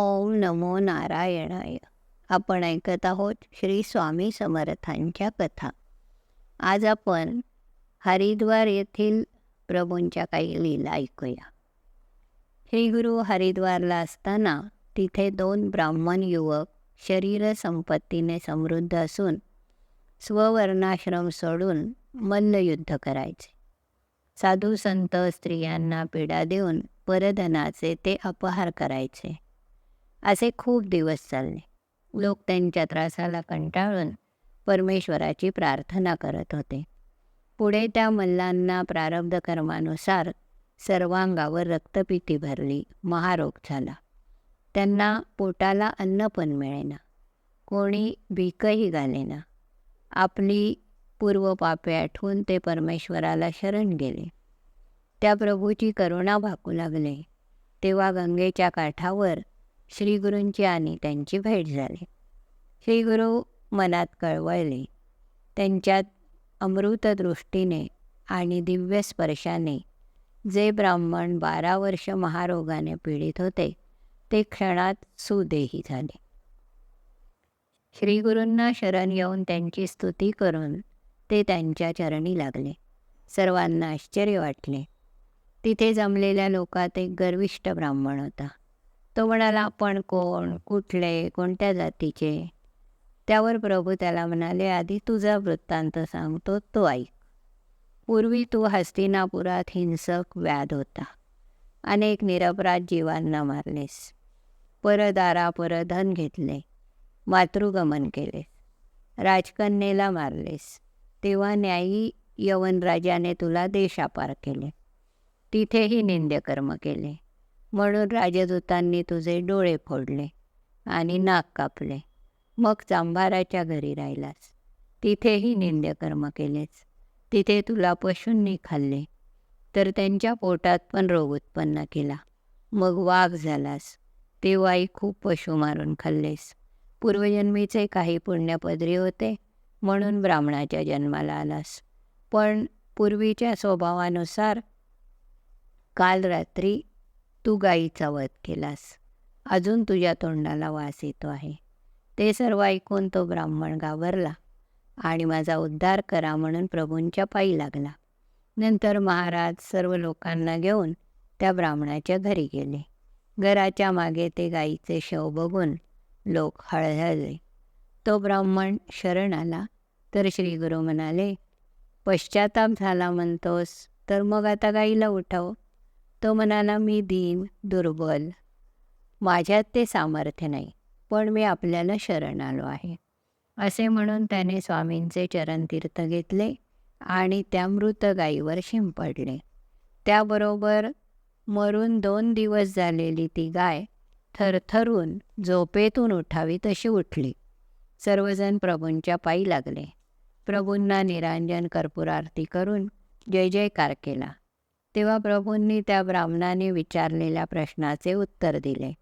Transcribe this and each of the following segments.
ओम नमो नारायणाय. आपण ऐकत आहोत श्री स्वामी समर्थांच्या कथा. आज आपण हरिद्वार येथील प्रभूंच्या काही लीला ऐकूया. श्री गुरु हरिद्वारला असताना तिथे दोन ब्राह्मण युवक शरीर संपत्तीने समृद्ध असून स्ववर्णाश्रम सोडून मल्लयुद्ध करायचे. साधू संत स्त्रियांना पीडा देऊन परधनाचे ते अपहार करायचे. असे खूप दिवस चालले. लोक त्यांच्या त्रासाला कंटाळून परमेश्वराची प्रार्थना करत होते. पुढे त्या मल्लांना प्रारब्ध कर्मानुसार सर्वांगावर रक्तपिती भरली. महारोग झाला. त्यांना पोटाला अन्न पण मिळेना. कोणी भीकही घालेना. आपली पूर्वपापे आठवून ते परमेश्वराला शरण गेले. त्या प्रभूची करुणा भाकू लागले. तेव्हा गंगेच्या काठावर श्रीगुरूंची आणि त्यांची भेट झाली. श्रीगुरू मनात कळवळले त्यांच्यात अमृतदृष्टीने आणि दिव्य स्पर्शाने जे ब्राह्मण बारा वर्ष महारोगाने पीडित होते ते क्षणात सुदेही झाले. श्रीगुरूंना शरण येऊन त्यांची स्तुती करून ते त्यांच्या चरणी लागले. सर्वांना आश्चर्य वाटले. तिथे जमलेल्या लोकात एक गर्विष्ठ ब्राह्मण होता. तो म्हणाला आपण कोण कुठले कोणत्या जातीचे? त्यावर प्रभू त्याला म्हणाले आधी तुझा वृत्तांत सांगतो तो ऐक. पूर्वी तू हस्तिनापुरात हिंसक व्याध होता. अनेक निरपराध जीवांना मारलेस. परदारा परधन घेतले. मातृगमन केले. राजकन्येला मारलेस. तेव्हा न्यायी यवनराजाने तुला देशापार केले. तिथेही निंद्यकर्म केले. म्हणून राजदूतांनी तुझे डोळे फोडले आणि नाक कापले. मग चांभाराच्या घरी राहिलास. तिथेही निंद्यकर्म केलेच तिथे तुला पशूंनी खाल्ले. तर त्यांच्या पोटात पण रोग उत्पन्न केला. मग वाघ झालास. तेव्हाही खूप पशु मारून खाल्लेस. पूर्वजन्मीचे काही पुण्यपदरी होते म्हणून ब्राह्मणाच्या जन्माला आलास. पण पूर्वीच्या स्वभावानुसार काल रात्री तू गाईचा वध केलास. अजून तुझ्या तोंडाला वास येतो आहे. ते सर्व ऐकून तो ब्राह्मण गावरला आणि माझा उद्धार करा म्हणून प्रभूंच्या पायी लागला. नंतर महाराज सर्व लोकांना घेऊन त्या ब्राह्मणाच्या घरी गेले. घराच्या मागे ते गाईचे शव बघून लोक हळहळले. तो ब्राह्मण शरण आला. तर श्रीगुरू म्हणाले पश्चाताप झाला म्हणतोस तर मग आता गाईला उठव. तो म्हणाला मी दीन दुर्बल. माझ्यात ते सामर्थ्य नाही पण मी आपल्याला शरण आलो आहे. असे म्हणून त्याने स्वामींचे चरणतीर्थ घेतले आणि त्या मृत गाईवर शिंपडले. त्याबरोबर मरून दोन दिवस झालेली ती गाय थरथरून झोपेतून उठावी तशी उठली. सर्वजण प्रभूंच्या पायी लागले. प्रभूंना निरांजन कर्पूर आरती करून जय जयकार केला. तेव्हा प्रभूंनी त्या ब्राह्मणाने विचारलेल्या प्रश्नाचे उत्तर दिले.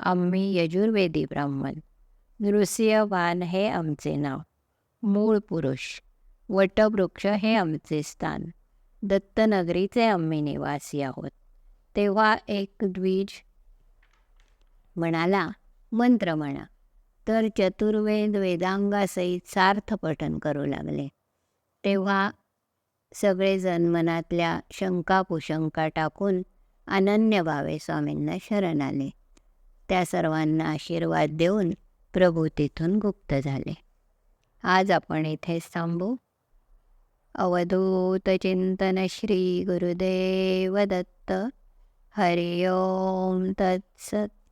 आम्ही यजुर्वेदी ब्राह्मण. नृसिंहवान हे आमचे नाव. मूळ पुरुष. वटवृक्ष हे आमचे स्थान. दत्तनगरीचे आम्ही निवासी आहोत. तेव्हा एक द्विज म्हणाला मंत्र म्हणा. तर चतुर्वेद वेदांगासहित सार्थ पठन करू लागले. तेव्हा सगळेजण मनातल्या शंका कुशंका टाकून अनन्य भावे स्वामींना शरण आले. त्या सर्वांना आशीर्वाद देऊन प्रभू तिथून गुप्त झाले. आज आपण इथेच थांबू. अवधूत चिंतन श्री गुरुदेव दत्त. हरिओम तत्सत.